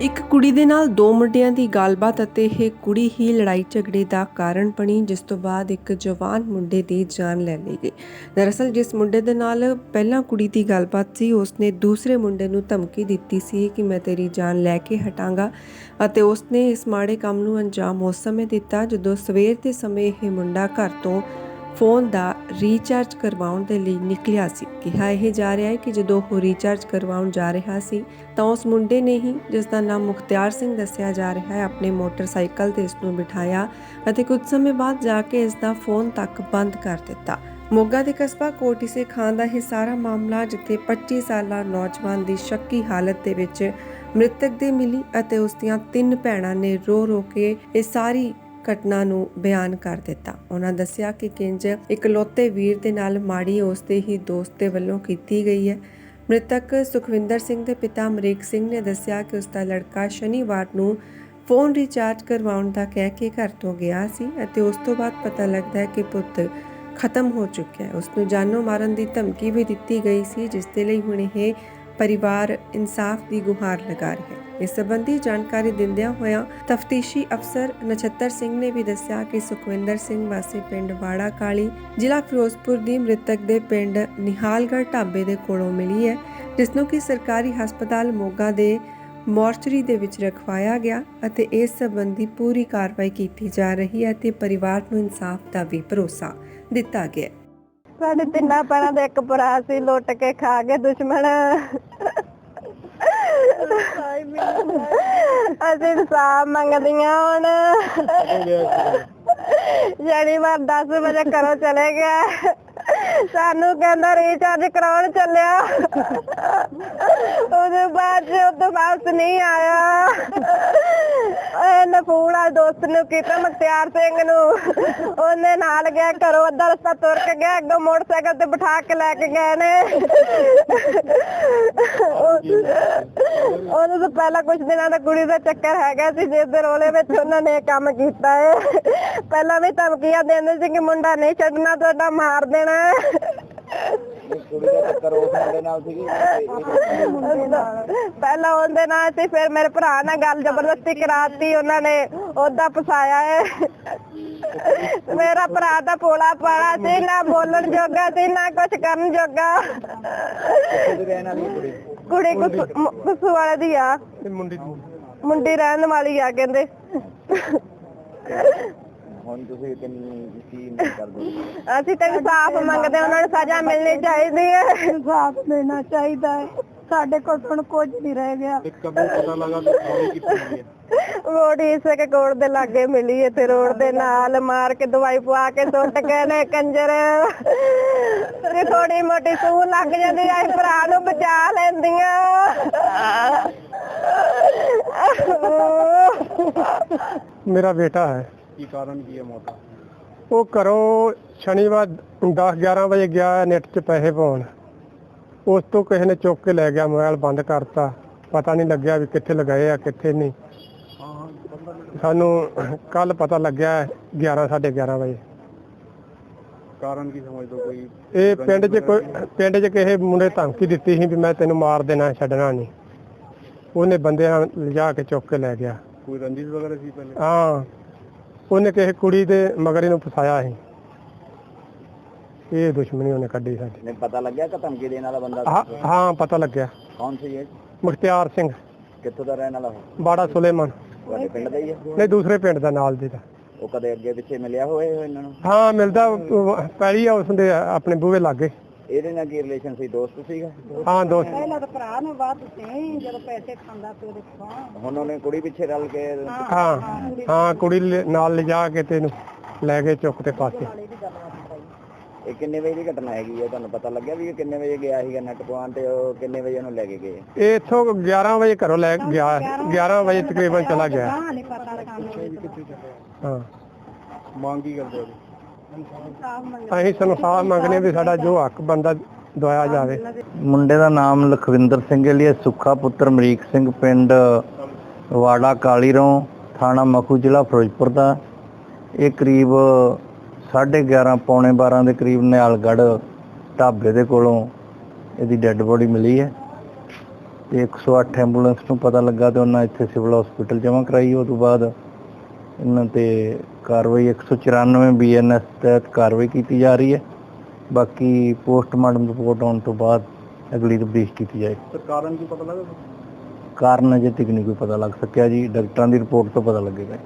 ਇੱਕ ਕੁੜੀ ਦੇ ਨਾਲ ਦੋ ਮੁੰਡਿਆਂ ਦੀ ਗੱਲਬਾਤ ਅਤੇ ਇਹ ਕੁੜੀ ਹੀ ਲੜਾਈ ਝਗੜੇ ਦਾ ਕਾਰਨ ਬਣੀ, ਜਿਸ ਤੋਂ ਬਾਅਦ ਇੱਕ ਜਵਾਨ ਮੁੰਡੇ ਦੀ ਜਾਨ ਲੈ ਲਈ ਗਈ। ਦਰਅਸਲ ਜਿਸ ਮੁੰਡੇ ਦੇ ਨਾਲ ਪਹਿਲਾਂ ਕੁੜੀ ਦੀ ਗੱਲਬਾਤ ਸੀ, ਉਸਨੇ ਦੂਸਰੇ ਮੁੰਡੇ ਨੂੰ ਧਮਕੀ ਦਿੱਤੀ ਸੀ ਕਿ ਮੈਂ ਤੇਰੀ ਜਾਨ ਲੈ ਕੇ ਹਟਾਂਗਾ ਅਤੇ ਉਸਨੇ ਇਸ ਮਾੜੇ ਕੰਮ ਨੂੰ ਅੰਜਾਮ ਉਸ ਸਮੇਂ ਦਿੱਤਾ ਜਦੋਂ ਸਵੇਰ ਦੇ ਸਮੇਂ ਇਹ ਮੁੰਡਾ ਘਰ ਤੋਂ ਫੋਨ ਦਾ ਰੀਚਾਰਜ ਕਰਵਾਉਣ ਦੇ ਲਈ ਨਿਕਲਿਆ ਸੀ। ਕਿਹਾ ਇਹ ਜਾ ਰਿਹਾ ਹੈ ਕਿ ਜਦੋਂ ਉਹ ਰੀਚਾਰਜ ਕਰਵਾਉਣ ਜਾ ਰਿਹਾ ਸੀ, ਤਾਂ ਉਸ ਮੁੰਡੇ ਨੇ ਹੀ, ਜਿਸ ਦਾ ਨਾਮ ਮੁਖਤਿਆਰ ਸਿੰਘ ਦੱਸਿਆ ਜਾ ਰਿਹਾ ਹੈ, ਆਪਣੇ ਮੋਟਰਸਾਈਕਲ ਤੇ ਇਸ ਨੂੰ ਬਿਠਾਇਆ ਅਤੇ ਕੁਝ ਸਮੇਂ ਬਾਅਦ ਜਾ ਕੇ ਇਸ ਦਾ ਫੋਨ ਤੱਕ ਬੰਦ ਕਰ ਦਿੱਤਾ। ਮੋਗਾ ਦੇ ਕਸਬਾ ਕੋਟੀਸੇ ਖਾਨ ਦਾ ਇਹ ਸਾਰਾ ਮਾਮਲਾ, ਜਿੱਥੇ 25 ਸਾਲਾ ਨੌਜਵਾਨ ਦੀ ਸ਼ੱਕੀ ਹਾਲਤ ਦੇ ਵਿੱਚ ਮ੍ਰਿਤਕ ਦੇ ਮਿਲੀ ਅਤੇ ਉਸ ਦੀਆਂ ਤਿੰਨ ਭੈਣਾਂ ਨੇ ਰੋ ਰੋ ਕੇ ਇਹ ਸਾਰੀ ਘਟਨਾ ਨੂੰ ਬਿਆਨ ਕਰ ਦਿੱਤਾ। ਉਹਨਾਂ ਦੱਸਿਆ ਕਿ ਕਿੰਜ ਇਕਲੌਤੇ ਵੀਰ ਦੇ ਨਾਲ ਮਾੜੀ ਉਸ ਦੇ ਹੀ ਦੋਸਤ ਦੇ ਵੱਲੋਂ ਕੀਤੀ ਗਈ ਹੈ। ਮ੍ਰਿਤਕ ਸੁਖਵਿੰਦਰ ਸਿੰਘ ਦੇ ਪਿਤਾ ਅਮਰੀਕ ਸਿੰਘ ਨੇ ਦੱਸਿਆ ਕਿ ਉਸ ਦਾ ਲੜਕਾ ਸ਼ਨੀਵਾਰ ਨੂੰ ਫੋਨ ਰੀਚਾਰਜ ਕਰਵਾਉਣ ਦਾ ਕਹਿ ਕੇ ਘਰ ਤੋਂ ਗਿਆ ਸੀ ਅਤੇ ਉਸ ਤੋਂ ਬਾਅਦ ਪਤਾ ਲੱਗਦਾ ਹੈ ਕਿ ਪੁੱਤ ਖਤਮ ਹੋ ਚੁੱਕਿਆ ਹੈ। ਉਸ ਨੂੰ ਜਾਨੋਂ ਮਾਰਨ ਦੀ ਧਮਕੀ ਵੀ ਦਿੱਤੀ ਗਈ ਸੀ, ਜਿਸ ਦੇ ਲਈ ਹੁਣ ਇਹ ਪਰਿਵਾਰ ਇਨਸਾਫ ਦੀ ਗੁਹਾਰ ਲਗਾ ਰਿਹਾ। ਹੈ ਇਸ ਸੰਬੰਧੀ ਜਾਣਕਾਰੀ ਦਿੰਦਿਆਂ ਹੋਇਆਂ ਤਫਤੀਸ਼ੀ ਅਫਸਰ ਨਛੱਤਰ ਸਿੰਘ ਨੇ ਵੀ ਦੱਸਿਆ ਕਿ ਸੁਖਵਿੰਦਰ ਸਿੰਘ ਵਾਸੀ ਪਿੰਡ ਵਾੜਾ ਕਾਲੀ ਜ਼ਿਲ੍ਹਾ ਫਿਰੋਜ਼ਪੁਰ ਦੀ ਮ੍ਰਿਤਕ ਦੇ ਪਿੰਡ ਨਿਹਾਲਗੜ੍ਹ ਢਾਬੇ ਦੇ ਕੋਲੋਂ ਮਿਲੀ ਹੈ, ਜਿਸ ਨੂੰ ਕਿ ਸਰਕਾਰੀ ਹਸਪਤਾਲ ਮੋਗਾ ਦੇ ਮੋਰਚਰੀ ਦੇ ਵਿੱਚ ਰਖਵਾਇਆ ਗਿਆ ਅਤੇ ਇਸ ਸੰਬੰਧੀ ਪੂਰੀ ਕਾਰਵਾਈ ਕੀਤੀ ਜਾ ਰਹੀ ਹੈ ਤੇ ਪਰਿਵਾਰ ਨੂੰ ਇਨਸਾਫ ਦਾ ਵੀ ਭਰੋਸਾ ਦਿੱਤਾ ਗਿਆ ਸਾਡੇ ਤਿੰਨਾਂ ਪੈਰਾਂ ਦੇ ਇੱਕ ਭਰਾ ਸੀ, ਲੁੱਟ ਕੇ ਖਾ ਗਏ ਦੁਸ਼ਮਣ। ਅਸੀਂ ਇਨਸਾਫ ਮੰਗਦੀਆਂ ਹੁਣ। ਸ਼ਨੀਵਾਰ 10 ਵਜੇ ਘਰੋਂ ਚਲੇ ਗਿਆ। ਸਾਨੂੰ ਕਹਿੰਦਾ ਰੀਚਾਰਜ ਕਰਾਉਣ ਚੱਲਿਆ। ਉਹਦੇ ਬਾਅਦ ਚ ਉਹ ਵਾਪਸ ਨਹੀਂ ਆਇਆ। ਇਹਨੇ ਫੋਨ ਆ ਦੋਸਤ ਨੂੰ ਕੀਤਾ ਮਖਤਿਆਰ ਸਿੰਘ ਨੂੰ। ਉਹਨੇ ਨਾਲ ਗਿਆ ਘਰੋਂ, ਅੱਧਾ ਰਸਤਾ ਤੁਰ ਕੇ ਗਿਆ, ਅੱਗੋਂ ਮੋਟਰਸਾਈਕਲ ਤੇ ਬਿਠਾ ਕੇ ਲੈ ਕੇ ਗਏ ਨੇ। ਉਹਨੂੰ ਤਾਂ ਪਹਿਲਾਂ ਕੁਝ ਦਿਨਾਂ ਦਾ ਕੁੜੀ ਦਾ ਚੱਕਰ ਹੈਗਾ ਸੀ, ਜਿਸ ਦੇ ਰੋਲੇ ਵਿੱਚ ਉਹਨਾਂ ਨੇ ਇਹ ਕੰਮ ਕੀਤਾ ਹੈ ਪਹਿਲਾਂ ਵੀ ਧਮਕੀਆਂ ਦਿੰਦੇ ਸੀ ਕਿ ਮੁੰਡਾ ਨਹੀਂ ਛੱਡਣਾ, ਤੁਹਾਡਾ ਮਾਰ ਦੇਣਾ ਹੈ। ਕੁੜੀ ਦਾ ਚੱਕਰ ਉਸ ਮੁੰਡੇ ਨਾਲ ਸੀਗੀ ਪਹਿਲਾਂ ਉਹਦੇ ਨਾਲ ਸੀ ਫਿਰ ਮੇਰੇ ਭਰਾ ਨਾਲ ਗੱਲ ਜ਼ਬਰਦਸਤੀ ਕਰਾਤੀ ਉਹਨਾਂ ਨੇ ਉਹਦਾ ਫਸਾਇਆ ਹੈ। ਮੇਰਾ ਭਰਾ ਤਾਂ ਪੋਲਾ ਪਾਲਾ ਸੀ ਨਾ ਬੋਲਣ ਜੋਗਾ ਸੀ ਨਾ ਕੁਝ ਕਰਨ ਜੋਗਾ। ਦੀ ਕੁੜੀ? ਕੁਸੂ ਵਾਲੇ ਦੀ ਆ। ਮੁੰਡੀ ਰਹਿਣ ਵਾਲੀ ਆ ਕਹਿੰਦੇ। ਹੁਣ ਤੁਸੀਂ ਕਿੰਨੀ ਕੀ ਮੰਗ ਕਰਦੇ? ਹੋ? ਅਸੀਂ ਤਾਂ ਇਨਸਾਫ ਮੰਗਦੇ ਉਹਨਾਂ ਨੂੰ ਸਜ਼ਾ ਮਿਲਣੀ ਚਾਹੀਦੀ ਹੈ। ਇਨਸਾਫ ਮਿਲਣਾ ਚਾਹੀਦਾ ਹੈ। ਸਾਡੇ ਕੋਲ ਹੁਣ ਕੁਝ ਨਹੀਂ ਰਹਿ ਗਿਆ। ਰੋੜੀ ਇਸੇ ਕੇ ਕੋੜ ਦੇ ਲਾਗੇ ਮਿਲੀ ਹੈ ਤੇ ਰੋਡ ਦੇ ਨਾਲ ਮਾਰ ਕੇ ਦਵਾਈ ਪਵਾ ਕੇ ਸੁੱਟ ਗਏ ਨੇ ਕੰਜਰ। ਤੇ ਥੋੜੀ ਮੋਟੀ ਸੂ ਲੱਗ ਜਾਂਦੀ ਐ ਭਰਾ ਨੂੰ ਬਚਾ ਲੈਂਦੀਆਂ। ਮੇਰਾ ਬੇਟਾ ਹੈ। ਕੀ ਕਾਰਨ ਕੀ ਹੈ ਮੌਤ ਦਾ? ਉਹ ਘਰੋਂ ਸ਼ਨੀਵਾਰ 10 11 ਵਜੇ ਗਿਆ ਨੈਟ 'ਚ ਪੈਸੇ ਪਾਉਣ। ਉਸ ਤੋਂ ਕਿਸੇ ਨੇ ਚੁੱਕ ਕੇ ਲੈ ਗਿਆ ਮੋਬਾਈਲ ਬੰਦ ਕਰਤਾ। ਪਤਾ ਨਹੀਂ ਲੱਗਿਆ ਵੀ ਕਿੱਥੇ ਲਗਾਏ ਆ ਕਿੱਥੇ ਨਹੀਂ। ਸਾਨੂੰ ਕੱਲ ਪਤਾ ਲੱਗਿਆ 11 11:30 ਵਜੇ। ਕਾਰਨ ਕੀ ਸਮਝਦੇ ਹੋ ਕੋਈ? ਇਹ ਪਿੰਡ 'ਚ ਕੋਈ ਪਿੰਡ 'ਚ ਕਿਸੇ ਮੁੰਡੇ ਧਮਕੀ ਦਿੱਤੀ ਸੀ ਵੀ ਮੈਂ ਤੈਨੂੰ ਮਾਰ ਦੇਣਾ ਛੱਡਣਾ ਨਹੀਂ। ਉਹਨੇ ਬੰਦਿਆਂ ਲਿਜਾ ਕੇ ਚੁੱਕ ਕੇ ਲੈ ਗਿਆ। ਕੋਈ ਰੰਜਿਸ਼ ਵਗੈਰਾ ਸੀ ਪਹਿਲੇ? ਹਾਂ। ਉਹਨੇ ਕਿਸੇ ਕੁੜੀ ਦੇ ਮਗਰ ਇਹਨੂੰ ਫਸਾਇਆ ਸੀ। ਇਹ ਦੁਸ਼ਮਣੀ ਉਹਨੇ ਕੱਢੀ ਸਾਡੀ। ਨਹੀਂ ਪਤਾ ਲੱਗਿਆ ਕਿ ਧਮਕੀ ਦੇਣ ਵਾਲਾ ਬੰਦਾ ਹਾਂ ਹਾਂ ਪਤਾ ਲੱਗਿਆ। ਕੌਣ ਸੀ ਇਹ? ਮੁਖਤਿਆਰ ਸਿੰਘ। ਕਿੱਥੋਂ ਦਾ ਰਹਿਣ ਵਾਲਾ ਉਹ? ਬਾੜਾ ਸੁਲੇਮਾਨ। ਤੁਹਾਡੇ ਪਿੰਡ ਦਾ ਹੀ ਹੈ ਨਹੀਂ ਦੂਸਰੇ ਪਿੰਡ ਦਾ ਨਾਲ ਦੇ ਦਾ। ਉਹ ਕਦੇ ਅੱਗੇ ਪਿੱਛੇ ਮਿਲਿਆ ਹੋਏ ਇਹਨਾਂ ਨੂੰ? ਹਾਂ ਮਿਲਦਾ ਪਹਿਲੀ ਆ ਉਸ ਦੇ ਆਪਣੇ ਬੂਹੇ ਲਾਗੇ। ਇਹਦੇ ਨਾਲ ਕੀ ਰਿਲੇਸ਼ਨ ਸੀ? ਦੋਸਤ ਸੀਗਾ? ਹਾਂ ਦੋਸਤ। ਪਹਿਲਾਂ ਤਾਂ ਭਰਾ ਨੂੰ ਬਾਤ ਸੀ ਜਦੋਂ ਪੈਸੇ ਖਾਂਦਾ ਤੇ ਉਹਦੇ ਕੋਲ। ਹੁਣ ਉਹਨੇ ਕੁੜੀ ਪਿੱਛੇ ਰਲ ਕੇ ਹਾਂ ਹਾਂ ਕੁੜੀ ਲ- ਨਾਲ ਲਿਜਾ ਕੇ ਤੈਨੂੰ ਲੈ ਕੇ ਚੁੱਕ ਤੇ ਪਾਸੇ। ਇਹ ਕਿੰਨੇ ਵਜੇ ਦੀ ਘਟਨਾ ਹੈਗੀ ਹੈ ਤੁਹਾਨੂੰ ਪਤਾ ਲੱਗਿਆ ਵੀ ਇਹ ਕਿੰਨੇ ਵਜੇ ਗਿਆ ਸੀਗਾ ਨੈਟ ਪਵਾਉਣ ਤੇ ਉਹ ਕਿੰਨੇ ਵਜੇ ਉਹਨੂੰ ਲੈ ਕੇ ਗਏ? ਇਹ ਇੱਥੋਂ 11 ਵਜੇ ਘਰੋਂ ਲੈ ਕੇ ਗਿਆ 11 ਵਜੇ ਤਕਰੀਬਨ ਚਲਾ ਗਿਆ। ਨਹੀਂ ਪਤਾ ਹਾਂ। ਮੰਗ ਕੀ ਕਰਦੇ ਹੋ? ਅਸੀਂ ਸੰਸਾਰ ਮੰਗਨੇ ਵੀ ਸਾਡਾ ਜੋ ਹੱਕ ਬੰਦਾ ਦਵਾਇਆ ਜਾਵੇ। ਮੁੰਡੇ ਦਾ ਨਾਮ ਲਖਵਿੰਦਰ ਸਿੰਘ ਲਈ ਸੁੱਖਾ ਪੁੱਤਰ ਅਮਰੀਕ ਸਿੰਘ ਪਿੰਡ ਵਾੜਾ ਕਾਲੀਰੋਂ, ਥਾਣਾ ਮਖੂ ਜ਼ਿਲ੍ਹਾ ਫਿਰੋਜ਼ਪੁਰ ਦਾ। ਇਹ ਕਰੀਬ 11:30 ਪੌਣੇ 12 ਦੇ ਕਰੀਬ ਨਿਹਾਲਗੜ੍ਹ ਢਾਬੇ ਦੇ ਕੋਲੋਂ ਇਹਦੀ ਡੈੱਡ ਬੋਡੀ ਮਿਲੀ ਹੈ। ਤੇ 108 ਐਂਬੂਲੈਂਸ ਨੂੰ ਪਤਾ ਲੱਗਾ ਤੇ ਉਹਨਾਂ ਇੱਥੇ ਸਿਵਲ ਹਸਪੀਟਲ ਜਮ੍ਹਾਂ ਕਰਾਈ। ਉਹ ਤੋਂ ਬਾਅਦ ਇਹਨਾਂ ਤੇ ਕਾਰਵਾਈ 194 ਬੀਐਨਐਸ ਤਹਿਤ ਕਾਰਵਾਈ ਕੀਤੀ ਜਾ ਰਹੀ ਹੈ। ਬਾਕੀ ਪੋਸਟਮਾਰਟਮ ਰਿਪੋਰਟ ਆਉਣ ਤੋਂ ਬਾਅਦ ਅਗਲੀ ਤਫਤੀਸ਼ ਕੀਤੀ ਜਾਏਗੀ। ਕਾਰਨ ਕੀ ਪਤਾ ਲੱਗਾ ਕਾਰਨ ਅਜੇ ਤੱਕ ਨਹੀਂ ਕੋਈ ਪਤਾ ਲੱਗ ਸਕਿਆ ਜੀ। ਡਾਕਟਰਾਂ ਦੀ ਰਿਪੋਰਟ ਤੋਂ ਪਤਾ ਲੱਗੇਗਾ